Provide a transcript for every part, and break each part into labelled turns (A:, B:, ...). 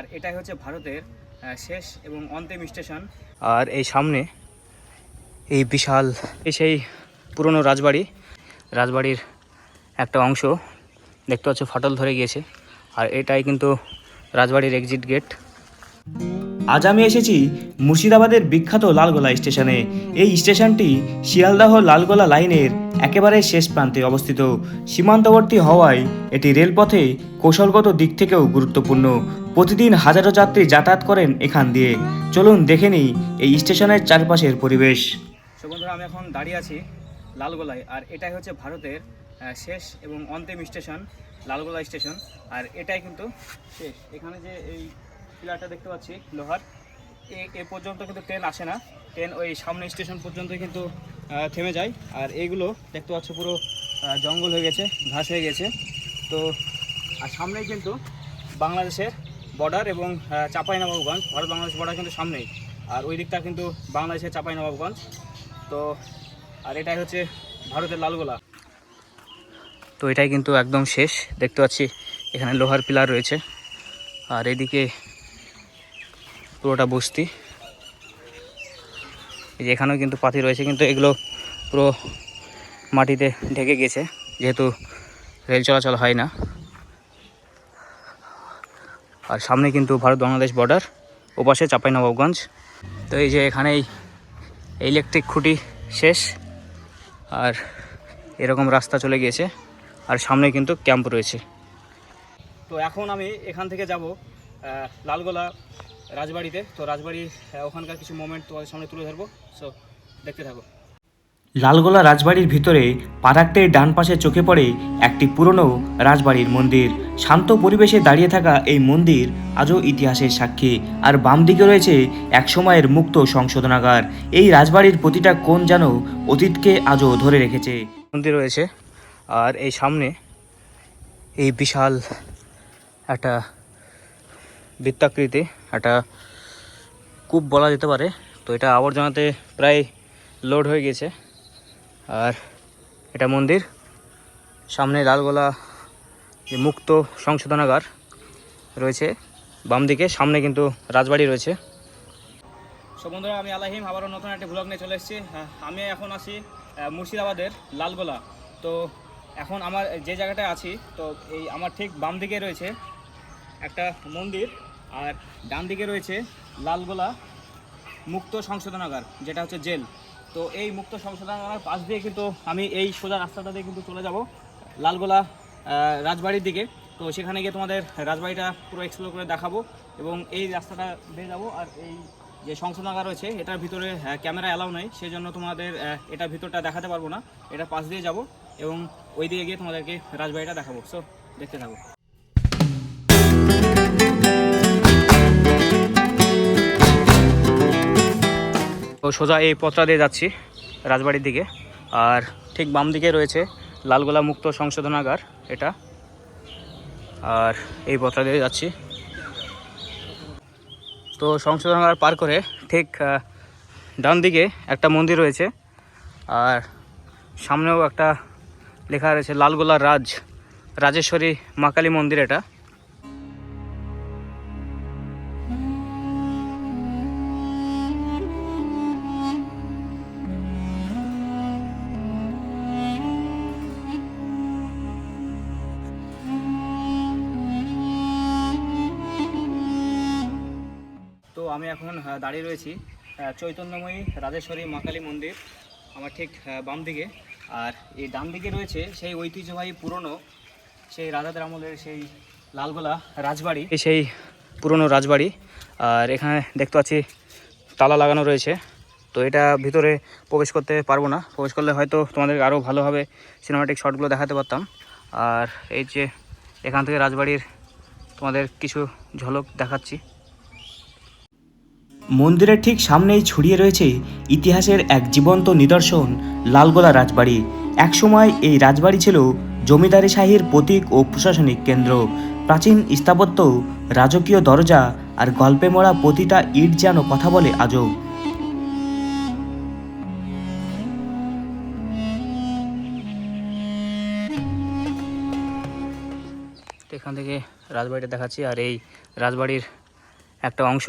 A: আর এটাই হচ্ছে ভারতের শেষ এবং অন্তিম স্টেশন।
B: আর এই সামনে এই বিশাল, এই সেই পুরনো রাজবাড়ি, রাজবাড়ির একটা অংশ দেখতে পাচ্ছ ফাটল ধরে গিয়েছে। আর এটাই কিন্তু রাজবাড়ির এক্সিট গেট আজ আমি এসেছি মুর্শিদাবাদের বিখ্যাত লালগোলা স্টেশনে। এই স্টেশনটি শিয়ালদাহ লালগোলা লাইনের একেবারে শেষ প্রান্তে অবস্থিত। সীমান্তবর্তী হওয়ায় এটি রেলপথে কৌশলগত দিক থেকেও গুরুত্বপূর্ণ। প্রতিদিন হাজারো যাত্রী যাতায়াত করেন এখান দিয়ে। চলুন দেখে নিই এই স্টেশনের চারপাশের পরিবেশ।
A: আমি এখন দাঁড়িয়ে আছি লালগোলায়, আর এটাই হচ্ছে ভারতের শেষ এবং অন্তিম স্টেশন, লালগোলা স্টেশন। আর এটাই কিন্তু শেষ। এখানে যে এই পিলারটা দেখতে পাচ্ছি, লোহার। এ এ পর্যন্ত কিন্তু ট্রেন আসে না। ট্রেন ওই সামনে স্টেশন পর্যন্ত কিন্তু থেমে যায়। আর এইগুলো দেখতে পাচ্ছ পুরো জঙ্গল হয়ে গেছে, ঘাস হয়ে গেছে। তো, আর সামনেই কিন্তু বাংলাদেশের বর্ডার এবং চাঁপাইনবাবগঞ্জ, ভারত বাংলাদেশ বর্ডার কিন্তু সামনেই। আর ওই দিকটা কিন্তু বাংলাদেশের চাঁপাইনবাবগঞ্জ। তো, আর এটাই হচ্ছে ভারতের লালগোলা।
B: তো এটাই কিন্তু একদম শেষ। দেখতে পাচ্ছি এখানে লোহার পিলার রয়েছে। আর এদিকে পুরোটা বস্তি। এই যে এখানেও কিন্তু পাতি রয়েছে, কিন্তু এগুলো পুরো মাটিতে ঢেকে গেছে। যেহেতু রেল চলাচল হয় না। আর সামনে কিন্তু ভারত বাংলাদেশ বর্ডার ওপাশে চাঁপাইনবাবগঞ্জ। তো এই যে এখানেই ইলেকট্রিক খুঁটি শেষ, আর এরকম রাস্তা চলে গিয়েছে, আর সামনে কিন্তু ক্যাম্প রয়েছে।
A: তো এখন আমি এখান থেকে যাব লালগোলা রাজবাড়িতে। তো রাজবাড়ি ওখানকার কিছু মোমেন্ট তোমাদের সামনে তুলে ধরবো। সো দেখতে থাকো।
B: লালগোলা রাজবাড়ির ভিতরে পা ডান পাশে চোখে পড়ে একটি পুরনো রাজবাড়ির মন্দির। শান্ত পরিবেশে দাঁড়িয়ে থাকা এই মন্দির আজও ইতিহাসের সাক্ষী। আর বাম দিকে রয়েছে একসময়ের মুক্ত সংশোধনাগার। এই রাজবাড়ির প্রতিটা কোণ যেন অতীতকে আজও ধরে রেখেছে। মন্দির রয়েছে। আর এই সামনে এই বিশাল একটা বৃত্তাকৃতি। একটা কূপ বলা যেতে পারে। তো এটা আবর্জনাতে প্রায় লোড হয়ে গেছে। আর এটা মন্দির। সামনে লালগোলা যে মুক্ত সংশোধনাগার রয়েছে, বাম দিকে। সামনে কিন্তু রাজবাড়ি রয়েছে।
A: সো বন্ধুরা, আমি আলাহিম, আবারও নতুন একটা ব্লগ নিয়ে চলে এসেছি। আমি এখন আছি মুর্শিদাবাদের লালগোলা। তো এখন আমার যে জায়গাটায় আছি, তো এই আমার ঠিক বাম দিকে রয়েছে একটা মন্দির। আর ডান দিকে রয়েছে লালগোলা মুক্ত সংশোধনাগার, যেটা হচ্ছে জেল। তো এই মুক্ত সংশোধনাগার পাশ দিয়ে কিন্তু আমি এই সোজা রাস্তাটা দিয়ে কিন্তু চলে যাব লালগোলা রাজবাড়ির দিকে। তো সেখানে গিয়ে তোমাদের রাজবাড়িটা পুরো এক্সপ্লোর করে দেখাবো এবং এই রাস্তাটা দিয়ে যাব। আর এই যে সংশোধনাগার রয়েছে, এটার ভিতরে ক্যামেরা অ্যালাউ নাই সেই জন্য তোমাদের এটার ভিতরটা দেখাতে পারব না। এটা পাশ দিয়ে যাব এবং ওই দিকে গিয়ে তোমাদেরকে রাজবাড়িটা দেখাবো। সো দেখতে থাকো।
B: সোজা এই পথটা দিয়ে যাচ্ছি, রাজবাড়ির দিকে। আর ঠিক বাম দিকে রয়েছে লালগোলা মুক্ত সংশোধনাগার, এটা। আর এই পথটা দিয়ে যাচ্ছি। তো সংশোধনাগার পার করে ঠিক ডান দিকে একটা মন্দির রয়েছে। আর সামনেও একটা লেখা রয়েছে, লালগোলা রাজ, রাজেশ্বরী মা কালী মন্দির এটা।
A: আমি এখন দাঁড়িয়ে রয়েছি চৈতন্যময়ী রাজেশ্বরী মাকালী মন্দির, আমার ঠিক বাম দিকে আর এই ডান দিকে রয়েছে সেই ঐতিহ্যবাহী পুরনো সেই রাজাদের আমলের সেই লালগোলা রাজবাড়ি।
B: সেই পুরনো রাজবাড়ি। আর এখানে দেখতে পাচ্ছি তালা লাগানো রয়েছে। তো এটা ভিতরে প্রবেশ করতে পারব না। প্রবেশ করলে হয়তো তোমাদের আরও ভালোভাবে সিনেমাটিক শটগুলো দেখাতে পারতাম। আর এই যে এখান থেকে রাজবাড়ির তোমাদের কিছু ঝলক দেখাচ্ছি। মন্দিরের ঠিক সামনেই ছড়িয়ে রয়েছে ইতিহাসের এক জীবন্ত নিদর্শন, লালগোলা রাজবাড়ি। একসময় এই রাজবাড়ি ছিল জমিদারি শাহীর প্রতীক ও প্রশাসনিক কেন্দ্র। প্রাচীন স্থাপত্য, রাজকীয় দরজা আর গল্পে মোড়া প্রতিটা ইট যেন কথা বলে আজও। এখান থেকে রাজবাড়িটা দেখাচ্ছি আর এই রাজবাড়ির একটা অংশ।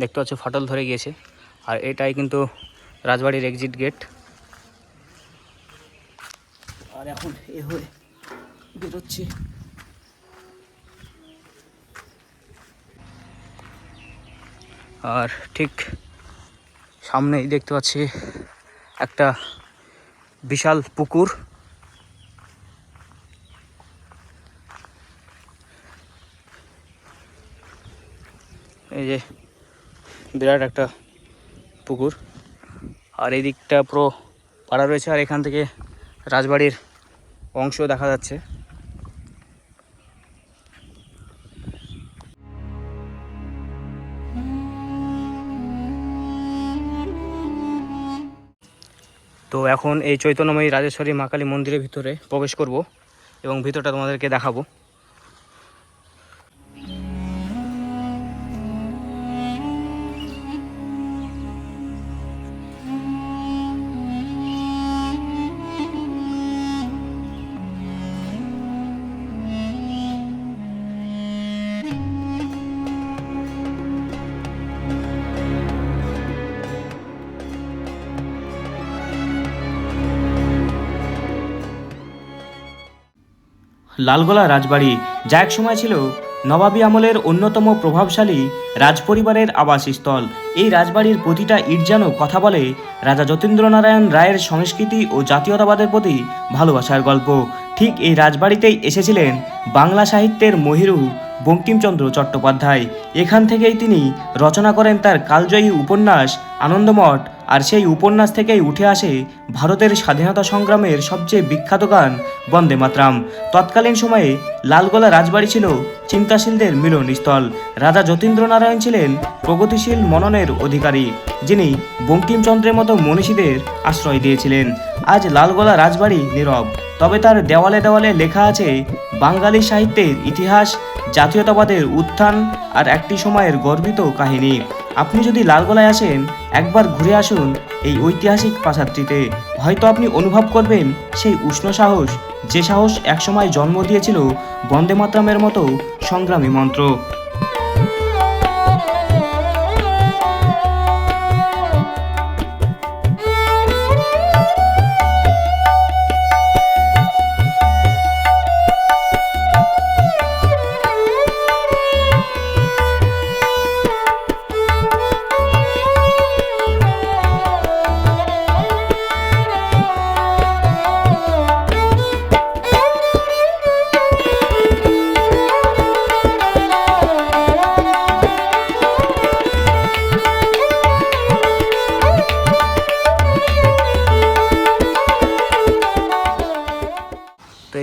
B: দেখতে পাচ্ছ ফাটল ধরে গিয়েছে। আর এটাই কিন্তু রাজবাড়ির এক্সিট গেট আর এখন এ হয়ে বেরোচ্ছে। আর ঠিক সামনেই দেখতে পাচ্ছি একটা বিশাল পুকুর। এই যে বিরাট একটা পুকুর। আর এই দিকটা পুরো পাড়া রয়েছে, আর এখান থেকে রাজবাড়ির অংশ দেখা যাচ্ছে। তো এখন এই চৈতন্যময়ী রাজেশ্বরী মা কালী মন্দিরের ভিতরে প্রবেশ করব এবং ভিতরটা তোমাদেরকে দেখাবো। লালগোলা রাজবাড়ি, যা এক সময় ছিল নবাবী আমলের অন্যতম প্রভাবশালী রাজপরিবারের আবাসস্থল। এই রাজবাড়ির প্রতিটা ইট যেন কথা বলে রাজা যতীন্দ্রনারায়ণ রায়ের সংস্কৃতি ও জাতীয়তাবাদের প্রতি ভালোবাসার গল্প। ঠিক এই রাজবাড়িতেই এসেছিলেন বাংলা সাহিত্যের মহিরু বঙ্কিমচন্দ্র চট্টোপাধ্যায়। এখান থেকেই তিনি রচনা করেন তার কালজয়ী উপন্যাস আনন্দমঠ আর সেই উপন্যাস থেকেই উঠে আসে ভারতের স্বাধীনতা সংগ্রামের সবচেয়ে বিখ্যাত গান, বন্দে মাতরাম। তৎকালীন সময়ে লালগোলা রাজবাড়ি ছিল চিন্তাশীলদের মিলনস্থল। রাজা যতীন্দ্রনারায়ণ ছিলেন প্রগতিশীল মননের অধিকারী, যিনি বঙ্কিমচন্দ্রের মতো মনীষীদের আশ্রয় দিয়েছিলেন। আজ লালগোলা রাজবাড়ি নীরব, তবে তার দেওয়ালে দেওয়ালে লেখা আছে, বাঙালি সাহিত্যের ইতিহাস জাতীয়তাবাদের উত্থান আর একটি সময়ের গর্বিত কাহিনী। আপনি যদি লালগোলায় আসেন, একবার ঘুরে আসুন এই ঐতিহাসিক প্রাসাদটিতে হয়তো আপনি অনুভব করবেন সেই উষ্ণ সাহস, যে সাহস একসময় জন্ম দিয়েছিল বন্দে মাতরামের মতো সংগ্রামী মন্ত্র।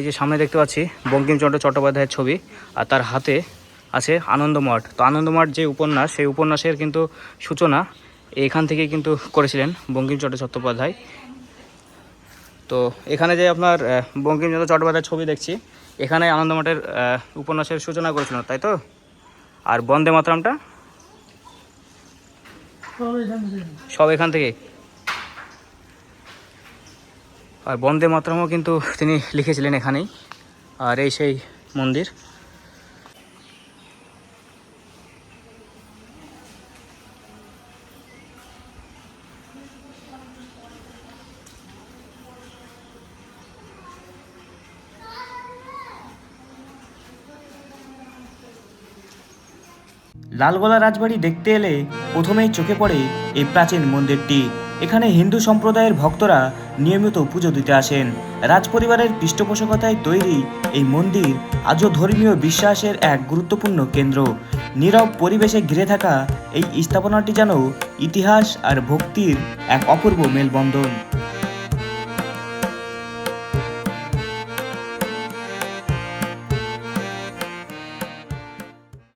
B: এই যে সামনে দেখতে পাচ্ছি বঙ্কিমচন্দ্র চট্টোপাধ্যায়ের ছবি আর তার হাতে আছে আনন্দমঠ। তো আনন্দমঠ যে উপন্যাস সেই উপন্যাসের কিন্তু সূচনা এখান থেকে কিন্তু করেছিলেন বঙ্কিমচন্দ্র চট্টোপাধ্যায়। তো এখানে যে আপনার বঙ্কিমচন্দ্র চট্টোপাধ্যায়ের ছবি দেখছি এখানে আনন্দমঠের উপন্যাসের সূচনা করেছিলেন তাই তো? আর বন্দে মাতরামটা? সব এখান থেকে আর বন্দে মাতরমও কিন্তু তিনি লিখেছিলেন এখানেই, আর এই সেই মন্দির। লালগোলা রাজবাড়ি দেখতে এলে প্রথমেই চোখে পড়ে এই প্রাচীন মন্দিরটি। এখানে হিন্দু সম্প্রদায়ের ভক্তরা নিয়মিত পুজো দিতে আসেন। রাজপরিবারের পৃষ্ঠপোষকতায় তৈরি এই মন্দির আজও ধর্মীয় বিশ্বাসের এক গুরুত্বপূর্ণ কেন্দ্র। নীরব পরিবেশে ঘিরে থাকা এই স্থাপনাটি যেন ইতিহাস আর ভক্তির এক অপূর্ব মেলবন্ধন।